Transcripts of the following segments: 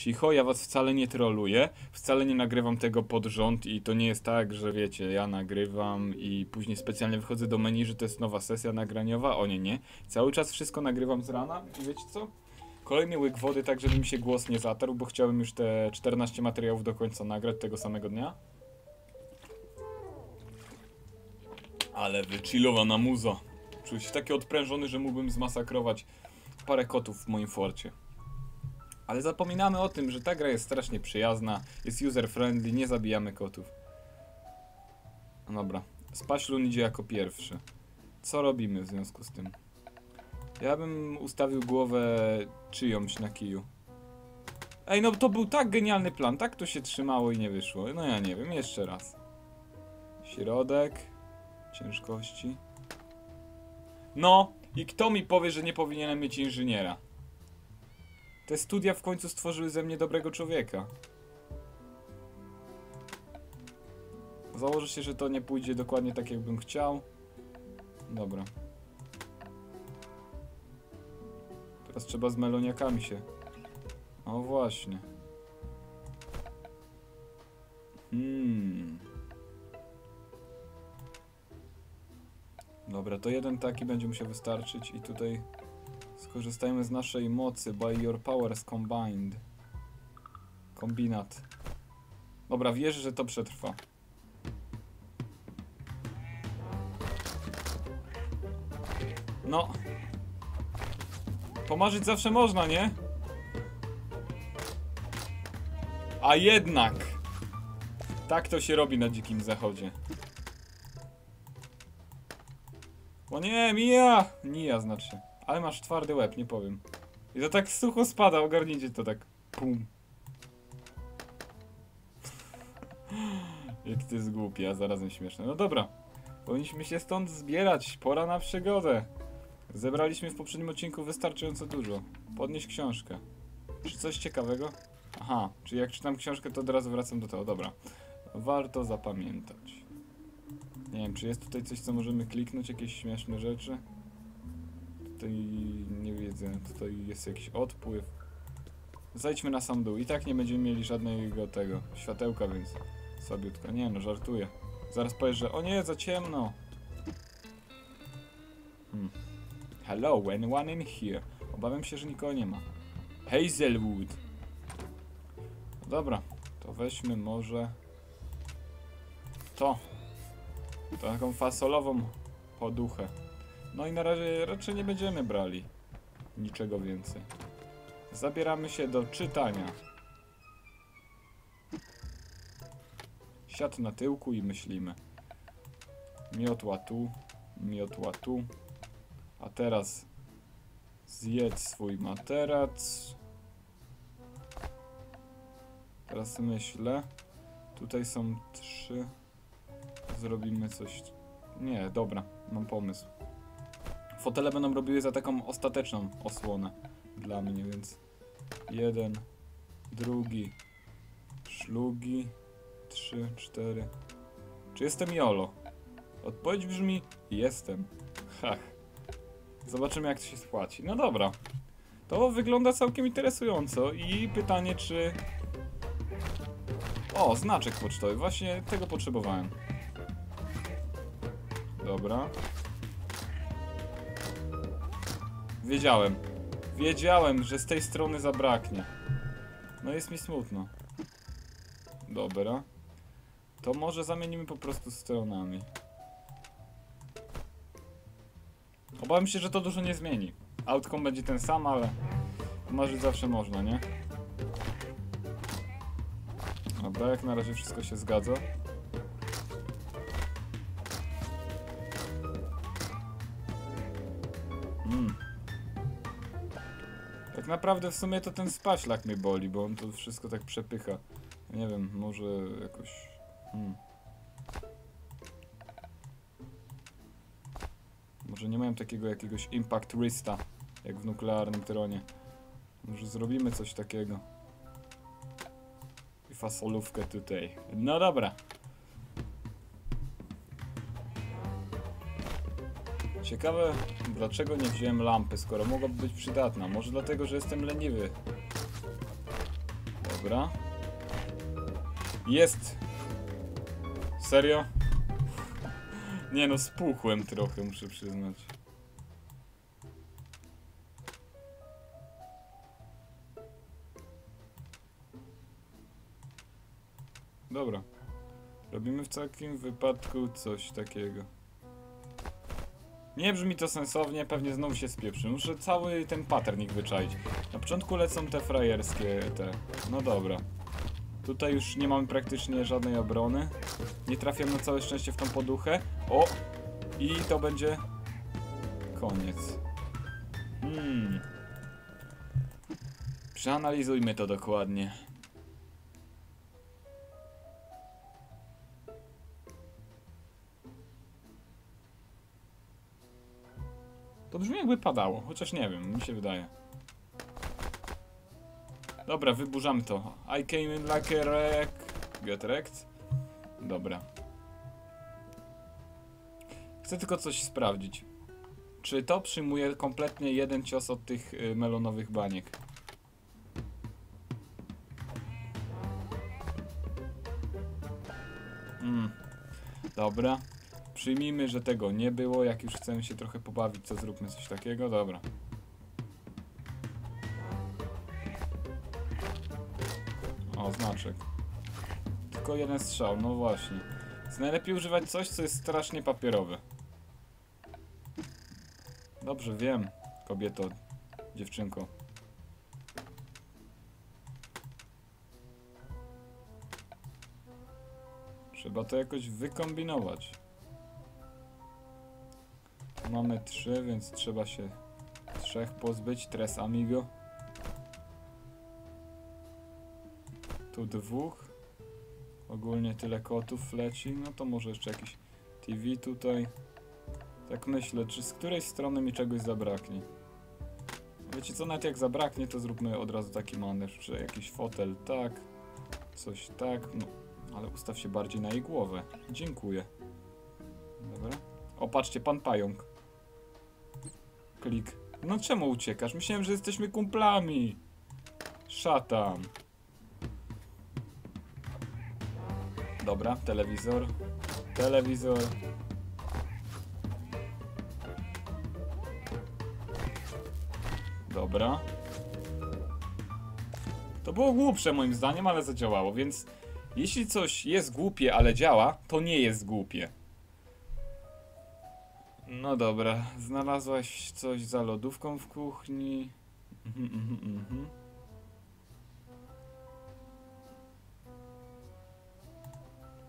Cicho, ja was wcale nie troluję, wcale nie nagrywam tego pod rząd i to nie jest tak, że wiecie, ja nagrywam i później specjalnie wychodzę do menu, że to jest nowa sesja nagraniowa. O nie, nie. Cały czas wszystko nagrywam z rana i wiecie co? Kolejny łyk wody, tak żeby mi się głos nie zatarł, bo chciałem już te 14 materiałów do końca nagrać tego samego dnia. Ale wychillowana muza. Czuję się taki odprężony, że mógłbym zmasakrować parę kotów w moim forcie. Ale zapominamy o tym, że ta gra jest strasznie przyjazna, jest user-friendly, nie zabijamy kotów. No dobra, Spaślun idzie jako pierwszy. Co robimy w związku z tym? Ja bym ustawił głowę czyjąś na kiju. Ej, no to był tak genialny plan, tak to się trzymało i nie wyszło. No ja nie wiem, jeszcze raz. Środek. Ciężkości. No, i kto mi powie, że nie powinienem mieć inżyniera? Te studia w końcu stworzyły ze mnie dobrego człowieka. Założę się, że to nie pójdzie dokładnie tak, jakbym chciał. Dobra. Teraz trzeba z meloniakami się. O właśnie. Hmm. Dobra, to jeden taki będzie musiał wystarczyć i tutaj skorzystajmy z naszej mocy by your powers combined. Kombinat. Dobra, wierzę, że to przetrwa. No. Pomarzyć zawsze można, nie? A jednak! Tak to się robi na dzikim zachodzie. O nie, Mija! Mija znaczy. Ale masz twardy łeb, nie powiem. I to tak sucho spada, ogarnijcie to tak. Pum. Jak ty jest głupi, a zarazem śmieszne. No dobra. Powinniśmy się stąd zbierać. Pora na przygodę. Zebraliśmy w poprzednim odcinku wystarczająco dużo. Podnieść książkę. Czy coś ciekawego? Aha, czyli jak czytam książkę, to od razu wracam do tego. Dobra. Warto zapamiętać. Nie wiem, czy jest tutaj coś, co możemy kliknąć? Jakieś śmieszne rzeczy? Tutaj nie widzę. Tutaj jest jakiś odpływ. Zejdźmy na sam dół. I tak nie będziemy mieli żadnego tego światełka, więc słabiutko. Nie no, żartuję. Zaraz powiesz, że o nie, za ciemno. Hmm. Hello, anyone in here? Obawiam się, że nikogo nie ma. Hazelwood. Dobra, to weźmy może to. Taką fasolową poduchę. No i na razie raczej nie będziemy brali niczego więcej. Zabieramy się do czytania. Siat na tyłku i myślimy. Miotła tu, miotła tu. A teraz zjedz swój materac. Teraz myślę. Tutaj są trzy. Zrobimy coś. Nie, dobra, mam pomysł. Fotele będą robiły za taką ostateczną osłonę dla mnie, więc jeden, drugi, szlugi, trzy, cztery. Czy jestem Jolo? Odpowiedź brzmi jestem. Hach. Zobaczymy jak to się spłaci. No dobra. To wygląda całkiem interesująco i pytanie czy... O, znaczek pocztowy. Właśnie tego potrzebowałem. Dobra. Wiedziałem. Wiedziałem, że z tej strony zabraknie. No jest mi smutno. Dobra. To może zamienimy po prostu stronami. Obawiam się, że to dużo nie zmieni. Outcome będzie ten sam, ale marzyć zawsze można, nie? Dobra, jak na razie wszystko się zgadza. Mm. Tak naprawdę w sumie to ten spaślak mnie boli, bo on to wszystko tak przepycha. Nie wiem, może jakoś... Hmm. Może nie mają takiego jakiegoś impact wrista, jak w nuklearnym tronie. Może zrobimy coś takiego. I fasolówkę tutaj. No dobra. Ciekawe, dlaczego nie wziąłem lampy, skoro mogłaby być przydatna. Może dlatego, że jestem leniwy. Dobra. Jest! Serio? Nie no, spuchłem trochę, muszę przyznać. Dobra. Robimy w takim wypadku coś takiego. Nie brzmi to sensownie, pewnie znowu się spieprzy. Muszę cały ten pattern ich wyczaić. Na początku lecą te frajerskie te. No dobra. Tutaj już nie mamy praktycznie żadnej obrony. Nie trafiam na całe szczęście w tą poduchę. O! I to będzie... Koniec. Hmm. Przeanalizujmy to dokładnie. Brzmi jakby padało, chociaż nie wiem, mi się wydaje. Dobra, wyburzamy to. I came in like a wreck. Get wrecked. Dobra. Chcę tylko coś sprawdzić. Czy to przyjmuje kompletnie jeden cios od tych y, melonowych baniek? Mm. Dobra. Przyjmijmy, że tego nie było. Jak już chcemy się trochę pobawić, to zróbmy coś takiego. Dobra. O, znaczek. Tylko jeden strzał, no właśnie. Jest najlepiej używać coś, co jest strasznie papierowe. Dobrze, wiem, kobieto, dziewczynko. Trzeba to jakoś wykombinować. Mamy trzy, więc trzeba się trzech pozbyć. Tres amigo. Tu dwóch. Ogólnie tyle kotów leci. No to może jeszcze jakiś TV tutaj. Tak myślę, czy z której strony mi czegoś zabraknie. Wiecie co, nawet jak zabraknie, to zróbmy od razu taki manewr, czy jakiś fotel tak, coś tak, no, ale ustaw się bardziej na jej głowę. Dziękuję. Dobra. O, patrzcie, pan pająk. Klik. No czemu uciekasz? Myślałem, że jesteśmy kumplami. Szatan. Dobra, telewizor. Telewizor. Dobra. To było głupsze moim zdaniem, ale zadziałało, więc jeśli coś jest głupie, ale działa, to nie jest głupie. No dobra, znalazłaś coś za lodówką w kuchni. Mhm, mhm, mhm.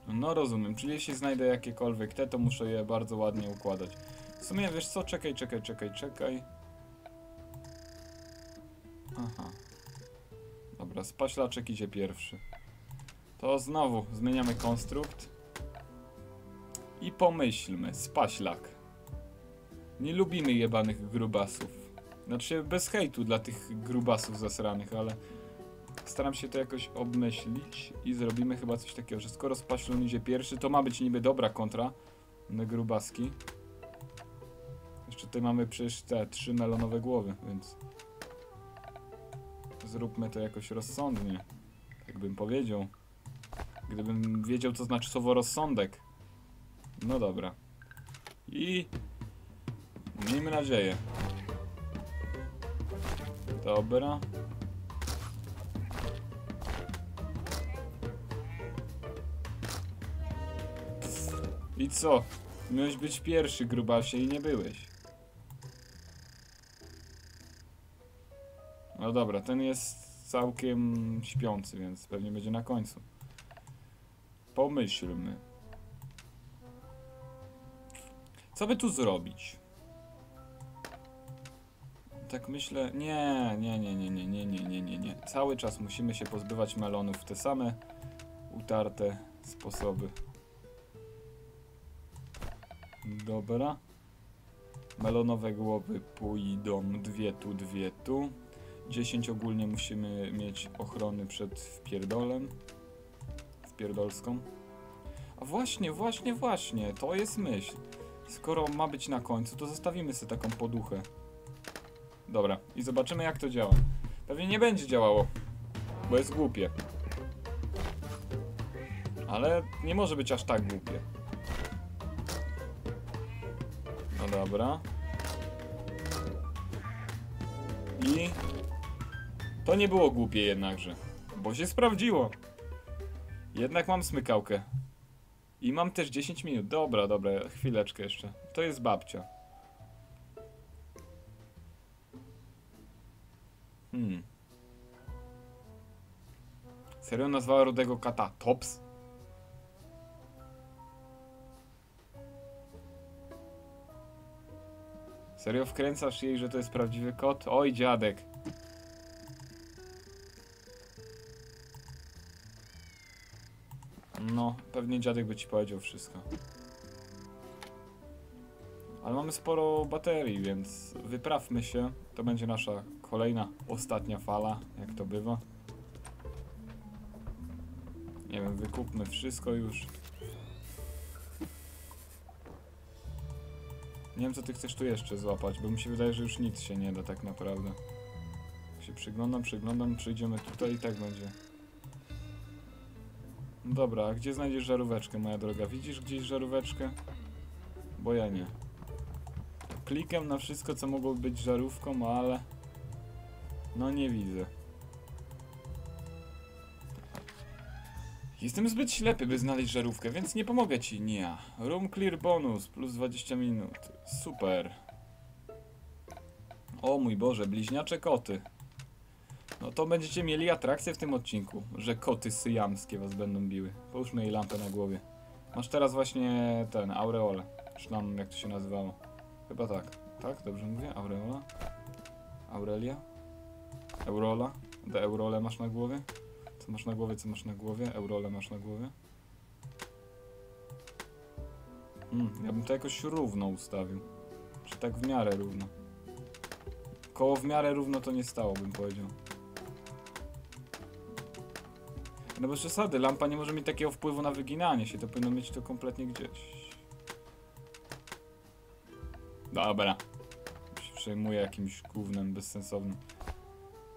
No rozumiem, czyli jeśli znajdę jakiekolwiek te, to muszę je bardzo ładnie układać. W sumie wiesz co, czekaj, czekaj, czekaj, czekaj. Aha. Dobra, spaślaczek idzie pierwszy. To znowu zmieniamy konstrukt. I pomyślmy, spaślak. Nie lubimy jebanych grubasów. Znaczy bez hejtu dla tych grubasów zasranych, ale staram się to jakoś obmyślić i zrobimy chyba coś takiego, że skoro spaślun idzie pierwszy, to ma być niby dobra kontra na grubaski. Jeszcze tutaj mamy przecież te trzy melonowe głowy, więc zróbmy to jakoś rozsądnie. Tak bym powiedział. Gdybym wiedział, co znaczy słowo rozsądek. No dobra. I... Miejmy nadzieję. Dobra. I co? Miałeś być pierwszy, grubasie, i nie byłeś. No dobra, ten jest całkiem śpiący, więc pewnie będzie na końcu. Pomyślmy. Co by tu zrobić? Tak myślę. Nie, nie, nie, nie, nie, nie, nie, nie, nie, nie. Cały czas musimy się pozbywać melonów w te same utarte sposoby. Dobra. Melonowe głowy pójdą dwie tu, dwie tu. 10 ogólnie musimy mieć ochrony przed wpierdolem. Wpierdolską. A właśnie, właśnie, właśnie, to jest myśl. Skoro ma być na końcu, to zostawimy sobie taką poduchę. Dobra, i zobaczymy jak to działa. Pewnie nie będzie działało. bo jest głupie. Ale nie może być aż tak głupie. No dobra. I to nie było głupie jednakże, bo się sprawdziło. Jednak mam smykałkę. I mam też 10 minut. Dobra, dobra, chwileczkę jeszcze. To jest babcia. Hmm. Serio nazwała rudego kata Tops? Serio wkręcasz jej, że to jest prawdziwy kot? Oj, dziadek. No, pewnie dziadek by ci powiedział wszystko. Ale mamy sporo baterii, więc wyprawmy się. To będzie nasza kolejna, ostatnia fala, jak to bywa. Nie wiem, wykupmy wszystko już. Nie wiem, co ty chcesz tu jeszcze złapać, bo mi się wydaje, że już nic się nie da tak naprawdę. Się przyglądam, przyglądam, przyjdziemy tutaj i tak będzie. No Dobra, a gdzie znajdziesz żaróweczkę, moja droga? Widzisz gdzieś żaróweczkę? Bo ja nie. Klikam na wszystko, co mogło być żarówką, ale... No nie widzę. Jestem zbyt ślepy, by znaleźć żarówkę, więc nie pomogę ci, nie. Room clear bonus, plus 20 minut. Super. O mój Boże, bliźniacze koty. No to będziecie mieli atrakcję w tym odcinku, że koty syjamskie was będą biły. Połóżmy jej lampę na głowie. Masz teraz właśnie ten, aureolę. Czy tam, jak to się nazywało? Chyba tak. Tak? Dobrze mówię? Aureola? Aurelia? Eurola? The Eurole masz na głowie? Co masz na głowie, co masz na głowie? Eurole masz na głowie? Hmm, ja bym to jakoś równo ustawił. Czy tak w miarę równo? Koło w miarę równo to nie stało, bym powiedział. No bez przesady, lampa nie może mieć takiego wpływu na wyginanie się, to powinno mieć to kompletnie gdzieś. Dobra. Się przejmuję jakimś gównem bezsensownym.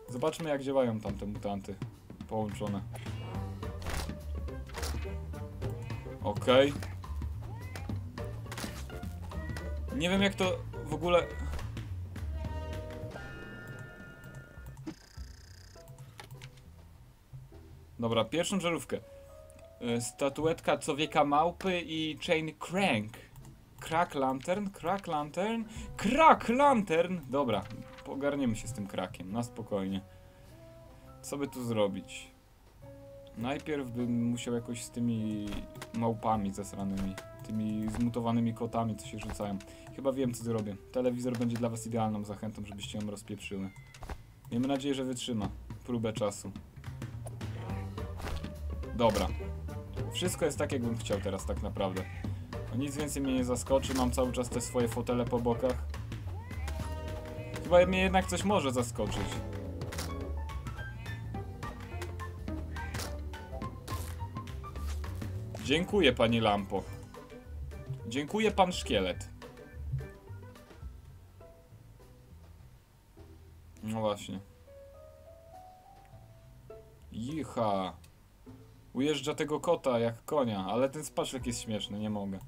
Zobaczmy jak działają tamte mutanty połączone. Okej. Nie wiem jak to w ogóle... Dobra, pierwszą żarówkę. Y, Statuetka człowieka małpy i chain crank. Crack lantern? Crack lantern? Crack lantern! Dobra, pogarniemy się z tym krakiem, na spokojnie. Co by tu zrobić? Najpierw bym musiał jakoś z tymi małpami zasranymi, tymi zmutowanymi kotami, co się rzucają. Chyba wiem, co zrobię. Telewizor będzie dla was idealną zachętą, żebyście ją rozpieprzyły. Miejmy nadzieję, że wytrzyma próbę czasu. Dobra. Wszystko jest tak, jakbym chciał teraz tak naprawdę. No nic więcej mnie nie zaskoczy, mam cały czas te swoje fotele po bokach. Chyba mnie jednak coś może zaskoczyć. Dziękuję, pani Lampo. Dziękuję, pan Szkielet. No właśnie. Jicha. Ujeżdża tego kota jak konia, ale ten spaszek jest śmieszny, nie mogę.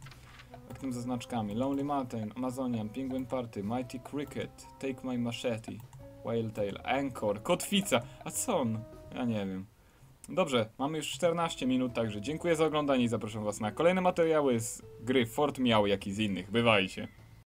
Tym ze znaczkami. Lonely Mountain, Amazonian, Penguin Party, Mighty Cricket, Take My Machete, Whale Tail, Anchor, Kotwica. A co on? Ja nie wiem. Dobrze, mamy już 14 minut, także dziękuję za oglądanie i zapraszam was na kolejne materiały z gry Fort Miał, jak i z innych. Bywajcie.